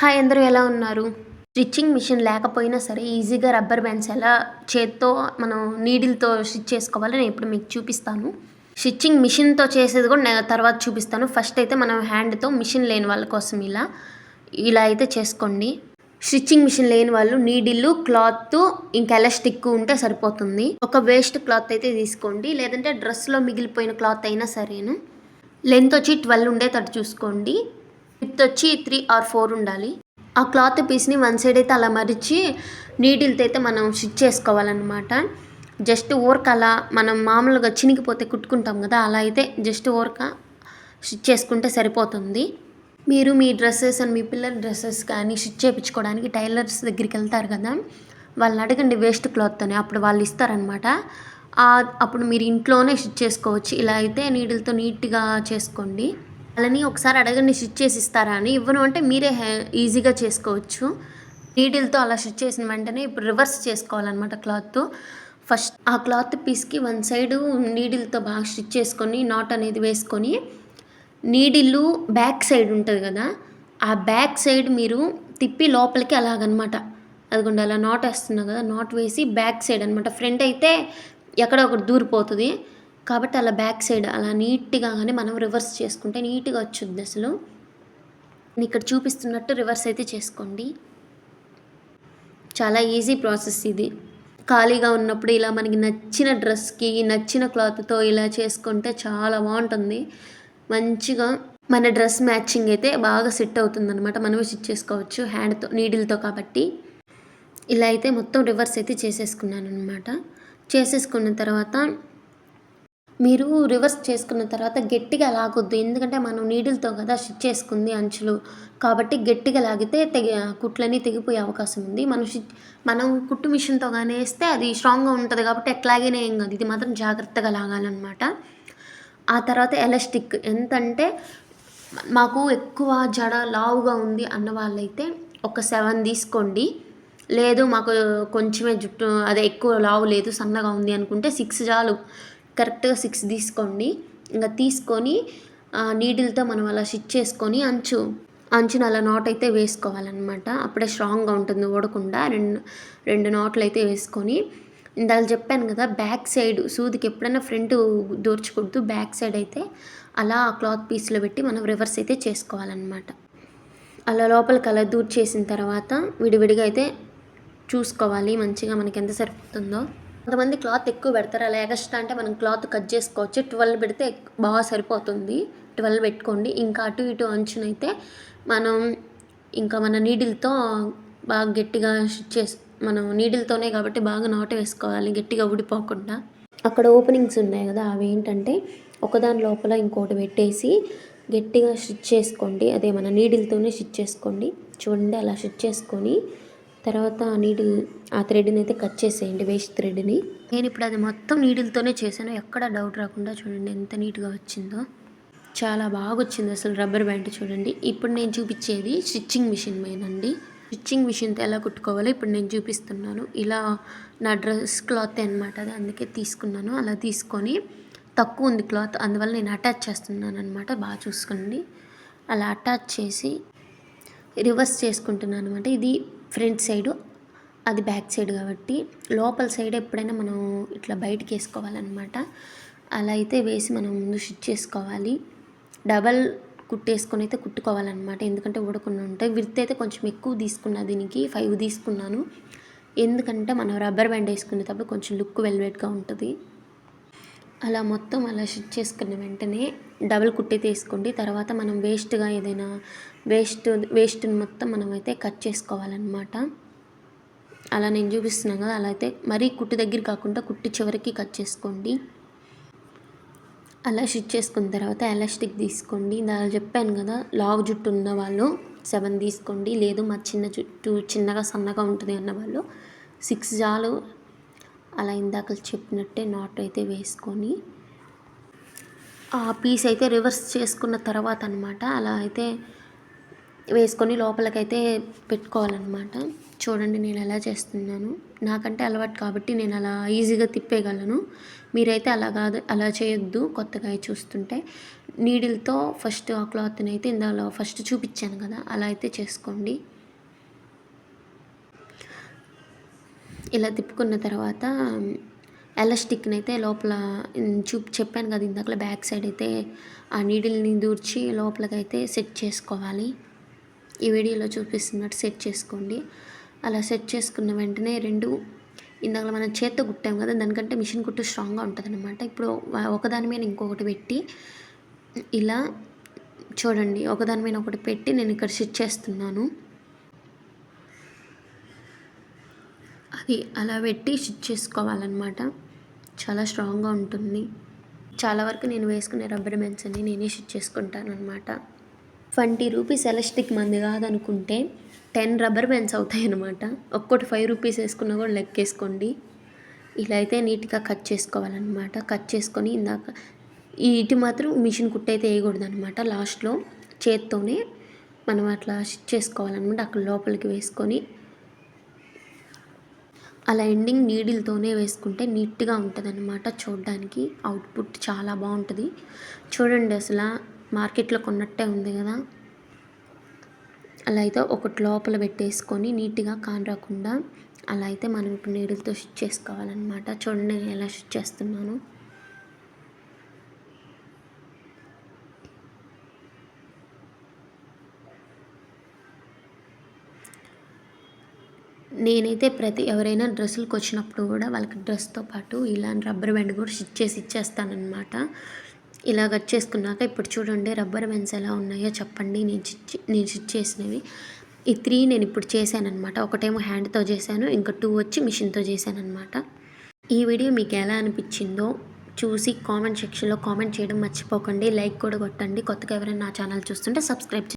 Hi అందరూ ఎలా ఉన్నారు? స్టిచ్చింగ్ మిషన్ లేకపోయినా సరే ఈజీగా రబ్బర్ బ్యాండ్స్ ఎలా చేత్తో మనం నీడిల్తో స్టిచ్ చేసుకోవాలో నేను ఇప్పుడు మీకు చూపిస్తాను. స్టిచ్చింగ్ మిషన్తో చేసేది కూడా నేను తర్వాత చూపిస్తాను. ఫస్ట్ అయితే మనం హ్యాండ్తో మిషన్ లేని వాళ్ళ కోసం ఇలా ఇలా అయితే చేసుకోండి. స్టిచ్చింగ్ మిషన్ లేని వాళ్ళు నీడిల్లు క్లాత్ ఇంకా ఎలాస్టిక్ ఉంటే సరిపోతుంది. ఒక వేస్ట్ క్లాత్ అయితే తీసుకోండి. లేదంటే డ్రెస్లో మిగిలిపోయిన క్లాత్ అయినా సరేను. లెంత్ వచ్చి ట్వెల్వ్ ఉండేటట్టు చూసుకోండి. విత్ వచ్చి త్రీ ఆర్ ఫోర్ ఉండాలి. ఆ క్లాత్ పీస్ని వన్ సైడ్ అయితే అలా మరిచి నీడిల్తో అయితే మనం స్టిచ్ చేసుకోవాలన్నమాట. జస్ట్ ఊరక అలా మనం మామూలుగా చినిగిపోతే కుట్టుకుంటాం కదా అలా అయితే జస్ట్ ఊరక స్టిచ్ చేసుకుంటే సరిపోతుంది. మీరు మీ డ్రెస్సెస్ అండ్ మీ పిల్లల డ్రెస్సెస్ కానీ స్టిచ్ చేయించుకోవడానికి టైలర్స్ దగ్గరికి వెళ్తారు కదా వాళ్ళని అడగండి వేస్ట్ క్లాత్తోనే అప్పుడు వాళ్ళు ఇస్తారనమాట అప్పుడు మీరు ఇంట్లోనే స్టిచ్ చేసుకోవచ్చు. ఇలా అయితే నీడిల్తో నీట్గా చేసుకోండి. వాళ్ళని ఒకసారి అడగండి స్టిచ్ చేసి ఇస్తారా అని. ఇవ్వను అంటే మీరే ఈజీగా చేసుకోవచ్చు. నీడిల్తో అలా స్టిచ్ చేసిన వెంటనే ఇప్పుడు రివర్స్ చేసుకోవాలన్నమాట క్లాత్. ఫస్ట్ ఆ క్లాత్ పీస్కి వన్ సైడ్ నీడిల్తో బాగా స్టిచ్ చేసుకొని నాట్ అనేది వేసుకొని నీడిల్లు బ్యాక్ సైడ్ ఉంటుంది కదా ఆ బ్యాక్ సైడ్ మీరు తిప్పి లోపలికి అలాగనమాట. అదిగోండి అలా నాట్ వేస్తున్నా కదా నాట్ వేసి బ్యాక్ సైడ్ అనమాట ఫ్రంట్ అయితే ఎక్కడ ఒకటి దూరిపోతుంది. కాబట్టి అలా బ్యాక్ సైడ్ అలా నీట్గా కానీ మనం రివర్స్ చేసుకుంటే నీట్గా వచ్చుద్ది అసలు. ఇక్కడ చూపిస్తున్నట్టు రివర్స్ అయితే చేసుకోండి. చాలా ఈజీ ప్రాసెస్ ఇది. ఖాళీగా ఉన్నప్పుడు ఇలా మనకి నచ్చిన డ్రెస్కి నచ్చిన క్లాత్తో ఇలా చేసుకుంటే చాలా బాగుంటుంది. మంచిగా మన డ్రెస్ మ్యాచింగ్ అయితే బాగా సెట్ అవుతుంది అనమాట మనమే స్టిచ్ చేసుకోవచ్చు హ్యాండ్తో నీడిల్తో కాబట్టి. ఇలా అయితే మొత్తం రివర్స్ అయితే చేసేసుకున్నాను అనమాట చేసేసుకున్న తర్వాత మీరు రివర్స్ చేసుకున్న తర్వాత గట్టిగా లాగొద్దు. ఎందుకంటే మనం నీడిల్తో కదా స్టిచ్ చేసుకుంది అంచులు. కాబట్టి గట్టిగా లాగితే తెగి కుట్లన్నీ తెగిపోయే అవకాశం ఉంది. మనం మనం కుట్టు మిషన్తో కానీ వేస్తే అది స్ట్రాంగ్గా ఉంటుంది కాబట్టి ఎట్లాగైనా ఏం కాదు. ఇది మాత్రం జాగ్రత్తగా లాగాలన్నమాట. ఆ తర్వాత ఎలాస్టిక్ ఎంతంటే మాకు ఎక్కువ జడ లావుగా ఉంది అన్న వాళ్ళైతే ఒక సెవెన్ తీసుకోండి. లేదు మాకు కొంచెమే జుట్టు అదే ఎక్కువ లావు లేదు సన్నగా ఉంది అనుకుంటే సిక్స్ చాలు. కరెక్ట్గా సిక్స్ తీసుకోండి. ఇంకా తీసుకొని నీడిల్తో మనం అలా స్టిచ్ చేసుకొని అంచు అంచున అలా నాట్ అయితే వేసుకోవాలన్నమాట. అప్పుడే స్ట్రాంగ్గా ఉంటుంది ఓడకుండా రెండు రెండు నాట్లు అయితే వేసుకొని. ఇందాక చెప్పాను కదా బ్యాక్ సైడ్ సూదికి ఎప్పుడైనా ఫ్రంట్ దూర్చకూడదు బ్యాక్ సైడ్ అయితే అలా ఆ క్లాత్ పీస్లో పెట్టి మనం రివర్స్ అయితే చేసుకోవాలన్నమాట. అలా లోపలికి అలా దూర్ చేసిన తర్వాత విడివిడిగా అయితే చూసుకోవాలి. మంచిగా మనకి ఎంత సరిపోతుందో. కొంతమంది క్లాత్ ఎక్కువ పెడతారు. అలా ఎగస్ట్రా అంటే మనం క్లాత్ కట్ చేసుకోవచ్చు. ట్వెల్వ్ పెడితే బాగా సరిపోతుంది. ట్వెల్వ్ పెట్టుకోండి. ఇంకా అటు ఇటు అంచునైతే మనం ఇంకా మన నీడిల్తో బాగా గట్టిగా స్టిచ్ చేసి మనం నీడిల్తోనే కాబట్టి బాగా నాటు వేసుకోవాలి. గట్టిగా ఊడిపోకుండా. అక్కడ ఓపెనింగ్స్ ఉన్నాయి కదా అవి ఏంటంటే ఒకదాని లోపల ఇంకోటి పెట్టేసి గట్టిగా స్టిచ్ చేసుకోండి. అదే మన నీడిల్తోనే స్టిచ్ చేసుకోండి. చూడండి అలా స్టిచ్ చేసుకొని తర్వాత ఆ నీడిల్ ఆ థ్రెడ్ని అయితే కట్ చేసేయండి వేస్ట్ థ్రెడ్ని. నేను ఇప్పుడు అది మొత్తం నీడిల్తోనే చేశాను. ఎక్కడ డౌట్ రాకుండా చూడండి ఎంత నీట్గా వచ్చిందో. చాలా బాగా వచ్చింది అసలు రబ్బర్ బ్యాండ్ చూడండి. ఇప్పుడు నేను చూపించేది స్టిచ్చింగ్ మిషన్ మీదండి. స్టిచ్చింగ్ మిషన్తో ఎలా కుట్టుకోవాలో ఇప్పుడు నేను చూపిస్తున్నాను. ఇలా నా డ్రెస్ క్లాత్ అనమాట అది అందుకే తీసుకున్నాను. అలా తీసుకొని తక్కువ ఉంది క్లాత్ అందువల్ల నేను అటాచ్ చేస్తున్నాను అనమాట బాగా చూసుకోండి. అలా అటాచ్ చేసి రివర్స్ చేసుకుంటున్నాను అనమాట ఇది ఫ్రంట్ సైడు అది బ్యాక్ సైడ్ కాబట్టి లోపల సైడ్ ఎప్పుడైనా మనం ఇట్లా బయటికి వేసుకోవాలన్నమాట. అలా అయితే వేసి మనం ముందు స్టిచ్ చేసుకోవాలి. డబల్ కుట్టేసుకొని అయితే కుట్టుకోవాలన్నమాట. ఎందుకంటే ఉడకుండా ఉంటాయి. విర్త్ అయితే కొంచెం ఎక్కువ తీసుకున్నా దీనికి ఫైవ్ తీసుకున్నాను. ఎందుకంటే మనం రబ్బర్ బ్యాండ్ వేసుకునేటప్పుడు కొంచెం లుక్ వెల్వెట్గా ఉంటుంది. అలా మొత్తం అలా స్టిచ్ చేసుకున్న వెంటనే డబుల్ కుట్టి తీసుకోండి. తర్వాత మనం వేస్ట్గా ఏదైనా వేస్ట్ వేస్ట్ని మొత్తం మనం అయితే కట్ చేసుకోవాలన్నమాట. అలా నేను చూపిస్తున్నాను కదా అలా అయితే మరీ కుట్టి దగ్గర కాకుండా కుట్టి చివరికి కట్ చేసుకోండి. అలా స్టిచ్ చేసుకున్న తర్వాత ఎలాస్టిక్ తీసుకోండి. దాని చెప్పాను కదా లావు జుట్టు ఉన్న వాళ్ళు సెవెన్ తీసుకోండి. లేదు మా చిన్న జుట్టు చిన్నగా సన్నగా ఉంటుంది అన్న వాళ్ళు సిక్స్ జాలు అలా ఇందాక చెప్పినట్టే నాట్ అయితే వేసుకొని ఆ పీస్ అయితే రివర్స్ చేసుకున్న తర్వాత అనమాట అలా అయితే వేసుకొని లోపలికైతే పెట్టుకోవాలన్నమాట. చూడండి నేను ఎలా చేస్తున్నాను. నాకంటే అలవాటు కాబట్టి నేను అలా ఈజీగా తిప్పేయగలను. మీరైతే అలా కాదు అలా చేయొద్దు కొత్తగా చూస్తుంటే. నీడిల్తో ఫస్ట్ ఆ క్లాత్ని అయితే ఇందాలో ఫస్ట్ చూపించాను కదా అలా అయితే చేసుకోండి. ఇలా తిప్పుకున్న తర్వాత ఎలాస్టిక్ని అయితే లోపల చూ చెప్పాను కదా ఇందాక బ్యాక్ సైడ్ అయితే ఆ నీడిల్ని దూర్చి లోపలకైతే సెట్ చేసుకోవాలి. ఈ వీడియోలో చూపిస్తున్నట్టు సెట్ చేసుకోండి. అలా సెట్ చేసుకున్న వెంటనే రెండు ఇందాక మనం చేత్తో కుట్టాం కదా దానికంటే మిషన్ కుట్టు స్ట్రాంగ్గా ఉంటుంది అనమాట ఇప్పుడు ఒకదాని మీద ఇంకొకటి పెట్టి ఇలా చూడండి ఒకదాని మీద ఒకటి పెట్టి నేను ఇక్కడ స్టిచ్ చేస్తున్నాను. అలా పెట్టి స్టిచ్ చేసుకోవాలన్నమాట. చాలా స్ట్రాంగ్గా ఉంటుంది. చాలా వరకు నేను వేసుకునే రబ్బర్ బ్యాండ్స్ అన్ని నేనే స్టిచ్ చేసుకుంటాను అనమాట ట్వంటీ రూపీస్ ఎలాస్టిక్ మంది కాదనుకుంటే టెన్ రబ్బర్ బ్యాండ్స్ అవుతాయి అనమాట ఒక్కొక్కటి ఫైవ్ రూపీస్ వేసుకున్నా కూడా లెక్కేసుకోండి. ఇలా అయితే నీట్గా కట్ చేసుకోవాలన్నమాట. కట్ చేసుకొని ఇందాక ఇటు మాత్రం మిషన్ కుట్టయితే వేయకూడదు అనమాట లాస్ట్లో. చేత్తోనే మనం అట్లా స్టిచ్ చేసుకోవాలన్నమాట. అక్కడ లోపలికి వేసుకొని అలా ఎండింగ్ నీడిల్తోనే వేసుకుంటే నీట్గా ఉంటుంది అనమాట చూడడానికి. అవుట్పుట్ చాలా బాగుంటుంది. చూడండి అసలు మార్కెట్లో కొన్నట్టే ఉంది కదా. అలా అయితే ఒకటి లోపల పెట్టేసుకొని నీట్గా కానరాకుండా అలా అయితే మనం ఇప్పుడు నీడిల్తో స్టిచ్ చేసుకోవాలన్నమాట. చూడండి నేను ఎలా స్టిచ్ చేస్తున్నాను. నేనైతే ప్రతి ఎవరైనా డ్రెస్సులకు వచ్చినప్పుడు కూడా వాళ్ళకి డ్రెస్తో పాటు ఇలాంటి రబ్బర్ బ్యాండ్ కూడా స్టిచ్ చేసి ఇచ్చేస్తానమాట ఇలా కట్ చేసుకున్నాక ఇప్పుడు చూడండి రబ్బర్ బ్యాండ్స్ ఎలా ఉన్నాయో చెప్పండి. నేను స్టిచ్ నేను స్టిచ్ చేసినవి. ఈ త్రీ నేను ఇప్పుడు చేశాను అనమాట ఒకటేమో హ్యాండ్తో చేశాను ఇంకా టూ వచ్చి మిషన్తో చేశానమాట ఈ వీడియో మీకు ఎలా అనిపించిందో చూసి కామెంట్ సెక్షన్లో కామెంట్ చేయడం మర్చిపోకండి. లైక్ కూడా కొట్టండి. కొత్తగా ఎవరైనా నా ఛానల్ చూస్తుంటే సబ్స్క్రైబ్